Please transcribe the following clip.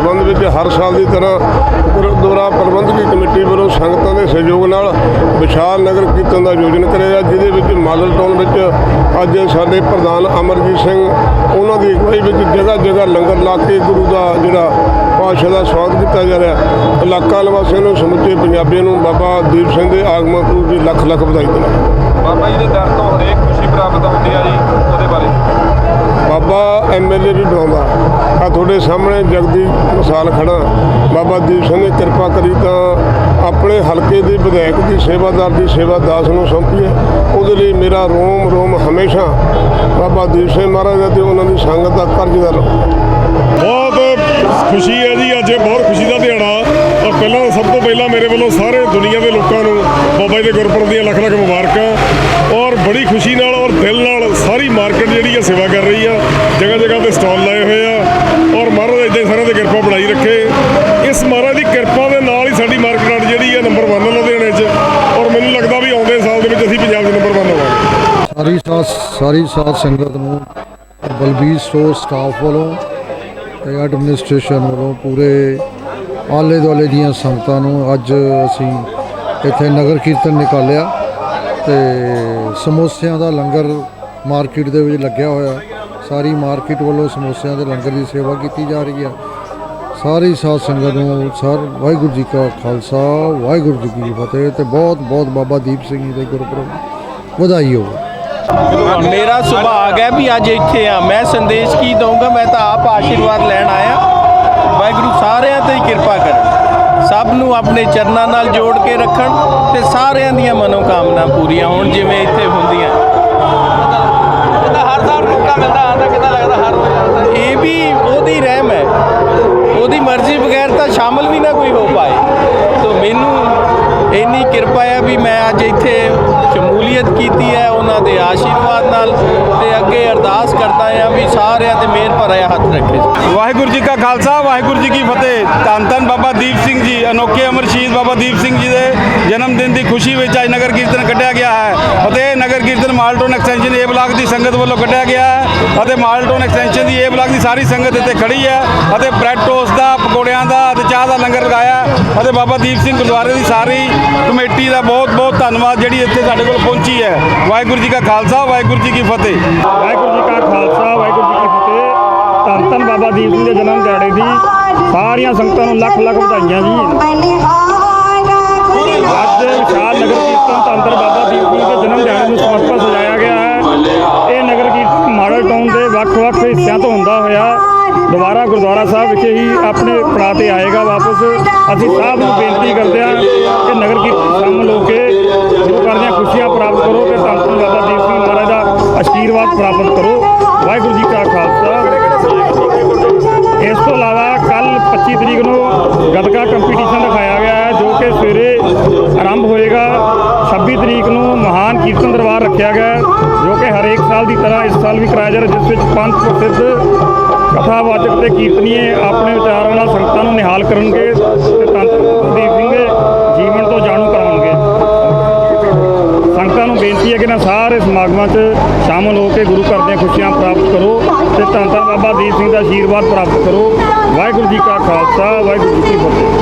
ਸੰਬੰਧ ਵਿੱਚ ਹਰ ਸਾਲ ਦੀ ਤਰ੍ਹਾਂ ਗੁਰਦੁਆਰਾ ਪ੍ਰਬੰਧਕੀ ਕਮੇਟੀ ਵੱਲੋਂ ਸੰਗਤਾਂ ਦੇ ਸਹਿਯੋਗ ਨਾਲ ਵਿਸ਼ਾਲ ਨਗਰ ਕੀਰਤਨ ਦਾ ਆਯੋਜਨ ਕਰਿਆ ਜਿਹਦੇ ਵਿੱਚ ਮਾਡਲ ਟਾਊਨ ਵਿੱਚ ਅੱਜ ਸਾਡੇ ਪ੍ਰਧਾਨ ਅਮਰਜੀਤ ਸਿੰਘ, ਉਹਨਾਂ ਦੀ ਅਗਵਾਈ ਵਿੱਚ ਜਗ੍ਹਾ ਜਗ੍ਹਾ ਲੰਗਰ ਲਾ ਕੇ ਗੁਰੂ ਦਾ ਜਿਹੜਾ ਪਾਤਸ਼ਾਹ ਦਾ ਸਵਾਗਤ ਕੀਤਾ ਜਾ ਰਿਹਾ। ਇਲਾਕਾ ਨਿਵਾਸੀਆਂ ਨੂੰ, ਸਮੁੱਚੇ ਪੰਜਾਬੀਆਂ ਨੂੰ ਬਾਬਾ ਦੀਪ ਸਿੰਘ ਦੇ ਆਗਮਨ ਪੁਰਬ ਦੀ ਲੱਖ ਲੱਖ ਵਧਾਈ ਦਿੰਦਾ ਬਾਬਾ ਜੀ ਦੇ ਦਰ ਤੋਂ ਹਰੇਕ ਖੁਸ਼ੀ ਪ੍ਰਾਪਤ ਹੁੰਦੀ ਆ ਜੀ। ਬਾਬਾ ਐਮਐਲਏ ਵੀ ਬਣਾਉਂਦਾ ਆ ਤੁਹਾਡੇ ਸਾਹਮਣੇ ਜਗਦੀ ਮਿਸਾਲ ਖੜਾ ਬਾਬਾ ਦੀਪ ਸਿੰਘ ਨੇ ਕਿਰਪਾ ਕਰੀ ਤਾਂ ਆਪਣੇ ਹਲਕੇ ਦੇ ਵਿਧਾਇਕ ਦੀ ਸੇਵਾਦਾਰ ਦੀ ਸੇਵਾ ਦਾਸ ਨੂੰ ਸੌਂਪੀ ਹੈ ਉਹਦੇ ਲਈ ਮੇਰਾ ਰੋਮ ਰੋਮ ਹਮੇਸ਼ਾ। ਬਾਬਾ ਦੀਪ ਸਿੰਘ ਮਹਾਰਾਜ ਦਾ ਤੇ ਉਹਨਾਂ ਦੀ ਸੰਗਤ ਦਾ ਕਰਜ਼ਦਾਰ ਰਹੂ। ਬਹੁਤ ਖੁਸ਼ੀ ਹੈ ਜੀ, ਅੱਜ ਬਹੁਤ ਮੇਰੇ ਵੱਲੋਂ ਸਾਰੇ ਦੁਨੀਆ ਦੇ ਲੋਕਾਂ ਨੂੰ ਬਾਬਾ ਜੀ ਦੇ ਗੁਰਪੁਰਬ ਦੀਆਂ ਲੱਖ ਲੱਖ ਮੁਬਾਰਕਾਂ ਔਰ ਬੜੀ ਖੁਸ਼ੀ ਨਾਲ ਔਰ ਦਿਲ ਨਾਲ ਸਾਰੀ ਮਾਰਕੀਟ ਜਿਹੜੀ ਆ ਸੇਵਾ ਕਰ ਰਹੀ ਆ। ਜਗ੍ਹਾ ਜਗ੍ਹਾ ਤੇ ਸਟਾਲ ਲਾਏ ਹੋਏ ਆ ਔਰ ਮਹਾਰਾਜ ਇਦਾਂ ਸਾਰਿਆਂ ਦੀ ਕਿਰਪਾ ਬਣਾਈ ਰੱਖੇ। ਇਸ ਮਹਾਰਾਜ ਦੀ ਕਿਰਪਾ ਦੇ ਨਾਲ ਹੀ ਸਾਡੀ ਮਾਰਕੀਟ ਜਿਹੜੀ ਆ ਨੰਬਰ 1 ਲੁਧਿਆਣੇ 'ਚ ਔਰ ਮੈਨੂੰ ਲੱਗਦਾ ਵੀ ਆਉਂਦੇ ਸਾਲ ਦੇ ਵਿੱਚ ਅਸੀਂ ਪੰਜਾਬ ਦੇ ਨੰਬਰ 1 ਹੋਵਾਂਗੇ। ਸਾਰੀ ਸਾਥ ਸਾਰੀ ਸਾਥ ਸੰਗਤ ਨੂੰ, ਬਲਬੀਰ ਸਟੋਰ ਸਟਾਫ ਵੱਲੋਂ ਐਡਮਿਨਿਸਟ੍ਰੇਸ਼ਨ ਵੱਲੋਂ ਪੂਰੇ ਆਲੇ ਦੁਆਲੇ ਦੀਆਂ ਸੰਗਤਾਂ ਨੂੰ ਅੱਜ ਅਸੀਂ ਇੱਥੇ ਨਗਰ ਕੀਰਤਨ ਨਿਕਾਲਿਆ ਤੇ ਸਮੋਸਿਆਂ ਦਾ ਲੰਗਰ ਮਾਰਕੀਟ ਦੇ ਵਿੱਚ ਲੱਗਿਆ ਹੋਇਆ। ਸਾਰੀ ਮਾਰਕੀਟ ਵੱਲੋਂ ਸਮੋਸਿਆਂ ਦੇ ਲੰਗਰ ਦੀ ਸੇਵਾ ਕੀਤੀ ਜਾ ਰਹੀ ਹੈ ਸਾਰੀ ਸਾਧ ਸੰਗਤ ਨੂੰ ਸਰ ਵਾਹਿਗੁਰੂ ਜੀ ਕਾ ਖਾਲਸਾ, ਵਾਹਿਗੁਰੂ ਜੀ ਕੀ ਫਤਿਹ ਤੇ ਬਹੁਤ ਬਹੁਤ ਬਾਬਾ ਦੀਪ ਸਿੰਘ ਜੀ ਦੇ ਗੁਰਪੁਰਬ। ਵਧਾਈ ਹੋਵੇ ਮੇਰਾ ਸੁਭਾਗ ਹੈ ਵੀ ਅੱਜ ਇੱਥੇ ਆ। ਮੈਂ ਸੰਦੇਸ਼ ਕੀ ਦਊਂਗਾ? ਮੈਂ ਤਾਂ ਆਪ ਆਸ਼ੀਰਵਾਦ ਲੈਣ ਆਇਆ ਵਾਹਿਗੁਰੂ ਸਾਰਿਆਂ ਤੇ ਹੀ ਕਿਰਪਾ ਕਰੇ ਸਭ ਨੂੰ ਆਪਣੇ ਚਰਨਾਂ ਨਾਲ ਜੋੜ ਕੇ ਰੱਖਣ ਤੇ ਸਾਰਿਆਂ ਦੀਆਂ ਮਨੋਕਾਮਨਾ ਪੂਰੀਆਂ ਹੋਣ ਜਿਵੇਂ ਇੱਥੇ ਹੁੰਦੀਆਂ। ਹਰ ਸਾਲ ਮੌਕਾ ਮਿਲਦਾ ਆਂਦਾ ਕਿਦਾਂ ਲੱਗਦਾ ਹਰ ਇਹ ਵੀ ਉਹਦੀ ਰਹਿਮ ਹੈ ਉਹਦੀ ਮਰਜ਼ੀ ਬਗੈਰ ਤਾਂ ਸ਼ਾਮਲ ਵੀ ਨਾ ਕੋਈ ਹੋ ਪਾਏ ਤੋ ਮੈਨੂੰ ਇੰਨੀ ਕਿਰਪਾ ਹੈ ਵੀ ਮੈਂ ਅੱਜ ਇੱਥੇ ਸ਼ਮੂਲੀਅਤ ਕੀਤੀ ਹੈ, ਉਹਨਾਂ ਦੇ ਆਸ਼ੀਰਵਾਦ ਨਾਲ ਤੇ ਅੱਗੇ ਅਰਦਾਸ ਕਰਦਾ ਹਾਂ ਵੀ ਸਾਰਿਆਂ ਤੇ ਮਿਹਰ ਭਰਿਆ ਹੱਥ ਰੱਖੇ। ਵਾਹਿਗੁਰੂ ਜੀ ਕਾ ਖਾਲਸਾ, ਵਾਹਿਗੁਰੂ ਜੀ ਕੀ ਫਤਿਹ। ਧੰਨ ਧੰਨ ਬਾਬਾ ਦੀਪ ਸਿੰਘ ਜੀ, ਅਨੋਖੇ ਅਮਰ ਸ਼ਹੀਦ ਬਾਬਾ ਦੀਪ ਸਿੰਘ ਜੀ ਦੇ ਜਨਮ ਦਿਨ ਦੀ ਖੁਸ਼ੀ ਵਿੱਚ ਅੱਜ ਨਗਰ ਕੀਰਤਨ ਕੱਢਿਆ ਗਿਆ ਹੈ। ਅਤੇ ਨਗਰ ਕੀਰਤਨ ਮਾਲਟੋਨ ਐਕਸਟੈਂਸ਼ਨ ਏ ਬਲਾਕ ਦੀ ਸੰਗਤ ਵੱਲੋਂ ਕੱਢਿਆ ਗਿਆ ਹੈ। ਅਤੇ ਮਾਲਟੋਨ ਐਕਸਟੈਂਸ਼ਨ ਦੀ ਏ ਬਲਾਕ ਦੀ ਸਾਰੀ ਸੰਗਤ ਇੱਥੇ ਖੜੀ ਹੈ। ਅਤੇ ਬ੍ਰੈਡ ਟੋਸਟ ਦਾ, ਪਕੌੜੇ ਦਾ ਅਤੇ ਚਾਹ ਦਾ ਲੰਗਰ ਲਗਾਇਆ ਹੈ ਅਤੇ ਬਾਬਾ ਦੀਪ ਸਿੰਘ ਗੁਰਦੁਆਰੇ ਦੀ ਸਾਰੀ ਕਮੇਟੀ ਦਾ ਬਹੁਤ ਬਹੁਤ ਧੰਨਵਾਦ ਜਿਹੜੀ ਇੱਥੇ ਸਾਡੇ ਕੋਲ ਪਹੁੰਚੀ ਹੈ। ਵਾਹਿਗੁਰੂ ਜੀ ਕਾ ਖਾਲਸਾ, ਵਾਹਿਗੁਰੂ ਜੀ ਕੀ ਫਤਿਹ। ਵਾਹਿਗੁਰੂ ਜੀ ਕਾ ਖਾਲਸਾ, ਵਾਹਿਗੁਰੂ ਜੀ ਕੀ ਫਤਿਹ। ਧੰਨ ਧੰਨ ਬਾਬਾ ਦੀਪ ਸਿੰਘ ਦੇ ਜਨਮ ਦਿਹਾੜੇ ਦੀ ਸਾਰੀਆਂ ਸੰਗਤਾਂ ਨੂੰ ਲੱਖ ਲੱਖ ਵਧਾਈਆਂ ਜੀ। ਅੱਜ ਵਿਸ਼ਾਲ ਨਗਰ ਕੀਰਤਨ ਧੰਨ ਧੰਨ ਬਾਬਾ ਦੀਪ ਸਿੰਘ ਦੇ ਜਨਮ ਦਿਹਾੜੇ ਨੂੰ ਸਮਰਪਿਤ ਸਜਾਇਆ ਗਿਆ ਹੈ। ਇਹ ਨਗਰ ਕੀਰਤਨ ਮਾਡਲ ਟਾਊਨ ਦੇ ਵੱਖ-ਵੱਖ ਹਿੱਸਿਆਂ ਤੋਂ ਹੁੰਦਾ ਹੋਇਆ। ਦੁਬਾਰਾ ਗੁਰਦੁਆਰਾ ਸਾਹਿਬ ਵਿਖੇ ਹੀ ਆਪਣੇ ਪੜਾਅ ਤੇ ਆਏਗਾ ਵਾਪਸ। ਅਸੀਂ ਸਭ ਨੂੰ ਬੇਨਤੀ ਕਰਦੇ ਹਾਂ ਕਿ ਨਗਰ ਕੀਰਤਨ ਸ਼ਾਮਲ ਹੋ ਕੇ ਗੁਰੂ ਘਰ ਦੀਆਂ ਖੁਸ਼ੀਆਂ ਪ੍ਰਾਪਤ ਕਰੋ ਤੇ ਧੰਨ ਧੰਨ ਬਾਬਾ ਦੀਪ ਸਿੰਘ ਮਹਾਰਾਜ ਦਾ ਆਸ਼ੀਰਵਾਦ ਪ੍ਰਾਪਤ ਕਰੋ। ਵਾਹਿਗੁਰੂ ਜੀ ਕਾ ਖਾਲਸਾ। ਇਸ ਤੋਂ ਇਲਾਵਾ ਕੱਲ 25 ਤਰੀਕ ਨੂੰ ਗੱਤਕਾ ਕੰਪੀਟੀਸ਼ਨ ਦਿਖਾਇਆ ਗਿਆ ਹੈ, ਜੋ ਕਿ ਸਵੇਰੇ ਆਰੰਭ ਹੋਏਗਾ। 26 ਤਰੀਕ ਨੂੰ ਮਹਾਨ ਕੀਰਤਨ ਦਰਬਾਰ ਰੱਖਿਆ ਗਿਆ ਸਾਲ ਦੀ ਤਰ੍ਹਾਂ ਇਸ ਸਾਲ ਵੀ ਕਰਾਇਆ ਜਾ ਰਿਹਾ, ਜਿਸ ਵਿੱਚ ਪੰਜ ਪ੍ਰਸਿੱਧ ਕਥਾਵਾਚਕ ਤੇ ਕੀਰਤਨੀਏ ਆਪਣੇ ਵਿਚਾਰਾਂ ਨਾਲ ਸੰਗਤਾਂ ਨੂੰ ਨਿਹਾਲ ਕਰਨਗੇ ਤੇ ਤੰਤ ਦੀਪ ਸਿੰਘ ਦੇ ਜੀਵਨ ਤੋਂ ਜਾਣੂ ਕਰਾਉਣਗੇ। ਸੰਗਤਾਂ ਨੂੰ ਬੇਨਤੀ ਹੈ ਕਿ ਨਾ ਸਾਰੇ ਸਮਾਗਮਾਂ 'ਚ ਸ਼ਾਮਲ ਹੋ ਕੇ ਗੁਰੂ ਘਰ ਦੀਆਂ ਖੁਸ਼ੀਆਂ ਪ੍ਰਾਪਤ ਕਰੋ ਤੇ ਧੰਨ ਧੰਨ ਬਾਬਾ ਦੀਪ ਸਿੰਘ ਦਾ ਆਸ਼ੀਰਵਾਦ ਪ੍ਰਾਪਤ ਕਰੋ। ਵਾਹਿਗੁਰੂ ਜੀ ਕਾ ਖਾਲਸਾ, ਵਾਹਿਗੁਰੂ ਜੀ ਕੀ ਫਤਿਹ।